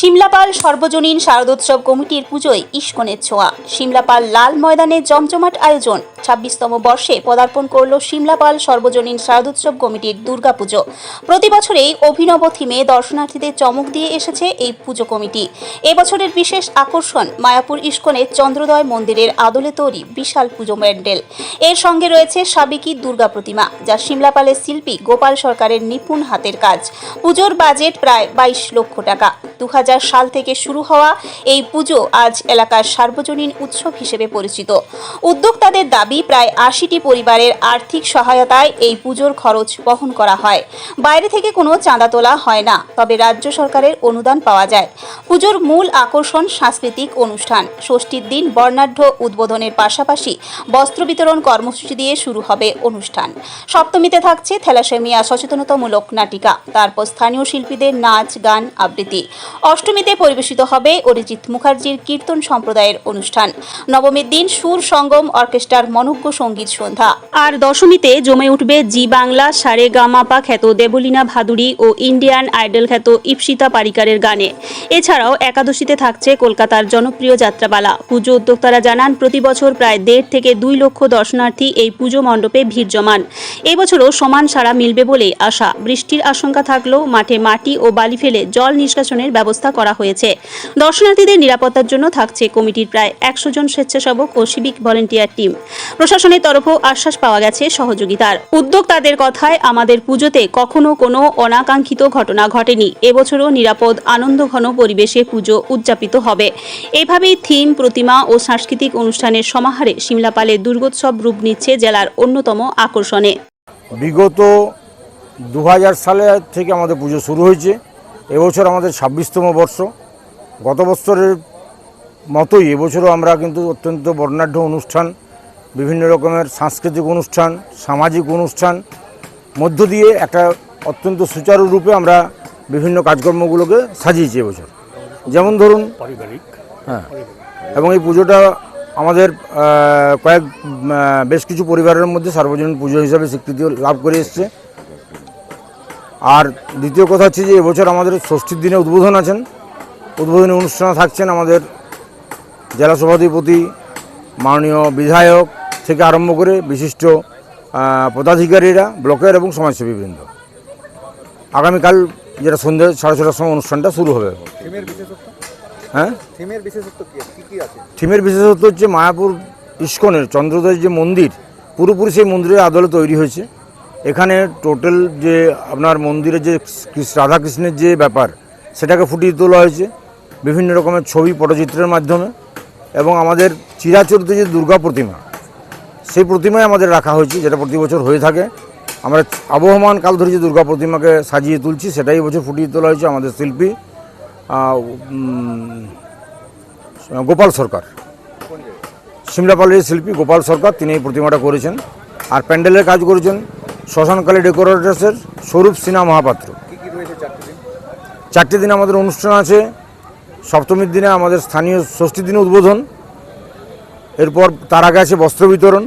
সিমলাপাল সর্বজনীন শারদোৎসব কমিটির পুজোয় ইস্কনের ছোঁয়া। সিমলাপাল লাল ময়দানে জমজমাট আয়োজন। ছাব্বিশতম বর্ষে পদার্পণ করল সিমলাপাল সর্বজনীন শারদোৎসব কমিটির দুর্গাপুজো। প্রতি বছরেই অভিনব থিমে দর্শনার্থীদের চমক দিয়ে এসেছে এই পুজো কমিটি। এবছরের বিশেষ আকর্ষণ মায়াপুর ইস্কনের চন্দ্রোদয় মন্দিরের আদলে তৈরি বিশাল পুজো প্যান্ডেল এর সঙ্গে রয়েছে সাবেকি দুর্গা প্রতিমা, যা সিমলাপালের শিল্পী গোপাল সরকারের নিপুণ হাতের কাজ। পুজোর বাজেট প্রায় বাইশ লক্ষ টাকা। দু হাজার সাল থেকে শুরু হওয়া এই পুজো আজ এলাকার সার্বজনীন উৎসব হিসেবে পরিচিত। উদ্যোক্তাদের দাবি, প্রায় আশিটি পরিবারের আর্থিক সহায়তায় এই পুজোর খরচ বহন করা হয়। বাইরে থেকে কোনো চাঁদা তোলা হয় না, তবে রাজ্য সরকারের অনুদান পাওয়া যায়। পুজোর মূল আকর্ষণ সাংস্কৃতিক অনুষ্ঠান। ষষ্ঠীর দিন বর্ণাঢ্য উদ্বোধনের পাশাপাশি বস্ত্র বিতরণ কর্মসূচি দিয়ে শুরু হবে অনুষ্ঠান। সপ্তমীতে থাকছে থ্যালাসেমিয়া সচেতনতামূলক নাটিকা। তারপর স্থানীয় শিল্পীদের নাচ, গান, আবৃত্তি। অষ্টমীতে পরিবেশিত হবে অরিজিৎ মুখার্জির কীর্তন সম্প্রদায়ের অনুষ্ঠান। নবমীর দিন সুর, সঙ্গম, অর্কেস্ট্রার মনজ্ঞ সংগীত সন্ধ্যা। আর দশমীতে জমে উঠবে জি বাংলা, সারে গামাপা খ্যাত দেবলীনা ভাদুরী ও ইন্ডিয়ান আইডল খ্যাত ইপসিতা পারিকারের গানে। এছাড়াও একাদশীতে থাকছে কলকাতার জনপ্রিয় যাত্রাপালা পুজো উদ্যোক্তারা জানান, প্রতি বছর প্রায় দেড় থেকে দুই লক্ষ দর্শনার্থী এই পুজো মণ্ডপে ভিড় জমান। এবছরও সমান সাড়া মিলবে বলেই আশা। বৃষ্টির আশঙ্কা থাকলেও মাঠে মাটি ও বালি ফেলে জল নিষ্কাশনের ব্যবস্থা করা হয়েছে। দর্শনার্থীদের নিরাপত্তার জন্য থাকছে কমিটির প্রায় একশো জন স্বেচ্ছাসেবক ও সিভিক ভলেন্টিয়ার টিম। প্রশাসনের তরফেও আশ্বাস পাওয়া গেছে সহযোগিতার। উদ্যোক্তাদের কথায় আমাদের পুজোতে কখনো কোনো অনাকাঙ্ক্ষিত ঘটনা ঘটেনি। এবছরও নিরাপদ, আনন্দঘন পরিবেশে পুজো উদযাপিত হবে। এভাবেই থিম, প্রতিমা ও সাংস্কৃতিক অনুষ্ঠানের সমাহারে সিমলাপালের দুর্গোৎসব রূপ নিচ্ছে জেলার অন্যতম আকর্ষণে। বিগত দু সালে থেকে আমাদের পুজো শুরু হয়েছে। এবছর আমাদের ছাব্বিশতম বর্ষ। গত বছরের মতোই এবছরও আমরা কিন্তু অত্যন্ত বর্ণাঢ্য অনুষ্ঠান বিভিন্ন রকমের সাংস্কৃতিক অনুষ্ঠান সামাজিক অনুষ্ঠান মধ্য দিয়ে একটা অত্যন্ত সুচারুরূপে আমরা বিভিন্ন কাজকর্মগুলোকে সাজিয়েছি এবছর। যেমন ধরুন পারিবারিক। হ্যাঁ এবং এই পুজোটা আমাদের কয়েক বেশ কিছু পরিবারের মধ্যে সার্বজনীন পুজো হিসাবে স্বীকৃতি লাভ করে এসছে। আর দ্বিতীয় কথা হচ্ছে যে এবছর আমাদের ষষ্ঠীর দিনে উদ্বোধন আছেন। উদ্বোধনী অনুষ্ঠানে থাকছেন আমাদের জেলা সভাধিপতি মাননীয় বিধায়ক থেকে আরম্ভ করে বিশিষ্ট পদাধিকারীরা ব্লকের এবং সমাজসেবীবৃন্দ। আগামীকাল যেটা সন্ধ্যে সাড়ে ছটার সময় অনুষ্ঠানটা শুরু হবে। হ্যাঁ? থিমের বিশেষত্ব হচ্ছে মায়াপুর ইস্কনের চন্দ্রোদয় যে মন্দির পুরোপুরি সেই মন্দিরের আদলে তৈরি হয়েছে। এখানে টোটাল যে আপনার মন্দিরে যে রাধাকৃষ্ণের যে ব্যাপার, সেটাকে ফুটিয়ে তোলা হয়েছে, বিভিন্ন রকমের ছবি, পটচিত্রের মাধ্যমে, এবং আমাদের চিরাচরিত যে দুর্গা প্রতিমা, সেই প্রতিমায় আমাদের রাখা হয়েছে, যেটা প্রতি বছর হয়ে থাকে। আমরা আবহমান কাল ধরে যে দুর্গা প্রতিমাকে সাজিয়ে তুলছি, সেটাই বছর ফুটিয়ে তোলা হয়েছে আমাদের শিল্পী গোপাল সরকার। সিমলাপালের শিল্পী গোপাল সরকার, তিনি এই প্রতিমাটা করেছেন। আর প্যান্ডেলের কাজ করেছেন শ্মশানকালী ডেকোরেটার্সের স্বরূপ সিনহা মহাপাত্র। চারটি দিন আমাদের অনুষ্ঠান আছে। সপ্তমীর দিনে আমাদের স্থানীয় ষষ্ঠীর দিনে উদ্বোধন। এরপর তার আগে আছে বস্ত্র বিতরণ।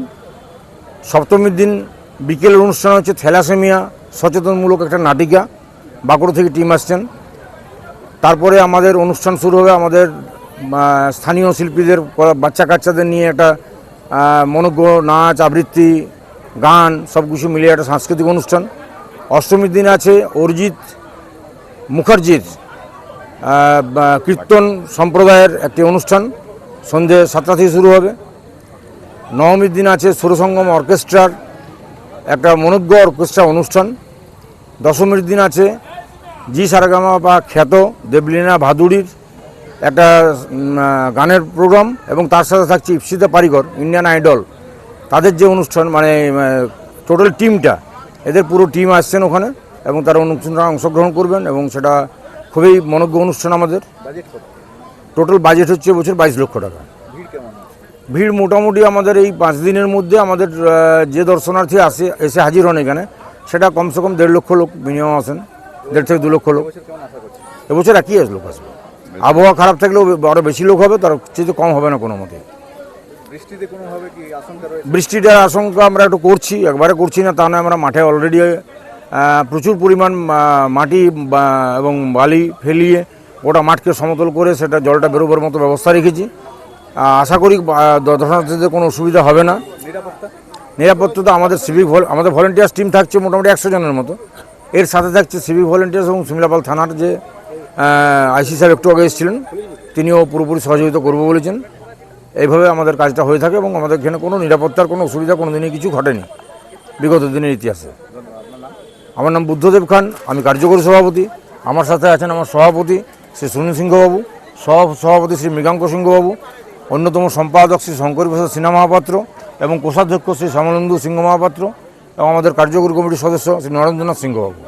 সপ্তমীর দিন বিকেলের অনুষ্ঠান হচ্ছে থ্যালাসেমিয়া, সচেতনমূলক একটা নাটিকা। বাঁকুড়া থেকে টিম আসছেন। তারপরে আমাদের অনুষ্ঠান শুরু হবে আমাদের স্থানীয় শিল্পীদের বাচ্চা কাচ্চাদের নিয়ে একটা মনোজ্ঞ নাচ, আবৃত্তি গান, সব কিছু মিলিয়ে একটা সাংস্কৃতিক অনুষ্ঠান। অষ্টমীর দিন আছে অরিজিৎ মুখার্জির কীর্তন সম্প্রদায়ের একটি অনুষ্ঠান। সন্ধে সাতটা থেকে শুরু হবে। নবমীর দিন আছে সুরসঙ্গম অর্কেস্ট্রার, একটা মনোজ্ঞ অর্কেস্ট্রা অনুষ্ঠান। দশমীর দিন আছে জি সারেগামা বা খ্যাত দেবলীনা ভাদুড়ির একটা গানের প্রোগ্রাম এবং তার সাথে থাকছে ইপসিতা পারিকর, ইন্ডিয়ান আইডল। তাদের যে অনুষ্ঠান মানে টোটাল টিমটা এদের পুরো টিম আসছেন ওখানে এবং তারা অনুষ্ঠানে অংশগ্রহণ করবেন এবং সেটা খুবই মনোজ্ঞ অনুষ্ঠান আমাদের। টোটাল বাজেট হচ্ছে বছর বাইশ লক্ষ টাকা। ভিড় মোটামুটি আমাদের এই পাঁচ দিনের মধ্যে আমাদের যে দর্শনার্থী আসে এসে হাজির হন এখানে সেটা কমসে কম দেড় লক্ষ লোক মিনিমাম আসেন দেড় থেকে দু লক্ষ লোক। এবছর একই লোক আসবে। আবহাওয়া খারাপ থাকলেও আরও বেশি লোক হবে তার চেয়ে কম হবে না কোনো মতে। বৃষ্টিতে কোনোভাবে কি আশঙ্কা রয়েছে? বৃষ্টিটার আশঙ্কা আমরা একটু করছি একবারে করছি না তা নয় আমরা মাঠে অলরেডি প্রচুর পরিমাণ মাটি এবং বালি ফেলিয়ে গোটা মাঠকে সমতল করে সেটা জলটা বেরোবার মতো ব্যবস্থা রেখেছি। আশা করি দর্শনার্থীদের কোনো অসুবিধা হবে না। নিরাপত্তা? নিরাপত্তা আমাদের সিভিক আমাদের ভলেন্টিয়ার্স টিম থাকছে মোটামুটি একশো জনের মতো। এর সাথে থাকছে সিভিক ভলেন্টিয়ার্স এবং সিমলাপাল থানার যে আইসি সাহেব একটু আগে এসেছিলেন তিনিও পুরোপুরি সহযোগিতা করব বলেছেন। এইভাবে আমাদের কাজটা হয়ে থাকে এবং আমাদের এখানে কোনো নিরাপত্তার কোনো অসুবিধা কোনো দিনই কিছু ঘটেনি, বিগত দিনের ইতিহাসে। আমার নাম বুদ্ধদেব খান, আমি কার্যকরী সভাপতি। আমার সাথে আছেন আমার সভাপতি শ্রী সুনীল সিংহবাবু, সহ সভাপতি শ্রী মৃগাঙ্ক সিংহবাবু, অন্যতম সম্পাদক শ্রী শঙ্কর প্রসাদ সিনহা মহাপাত্র এবং কোষাধ্যক্ষ শ্রী শ্যামলন্দু সিংহ মহাপাত্র এবং আমাদের কার্যকরী কমিটির সদস্য শ্রী নরেন্দ্রনাথ সিংহবাবু।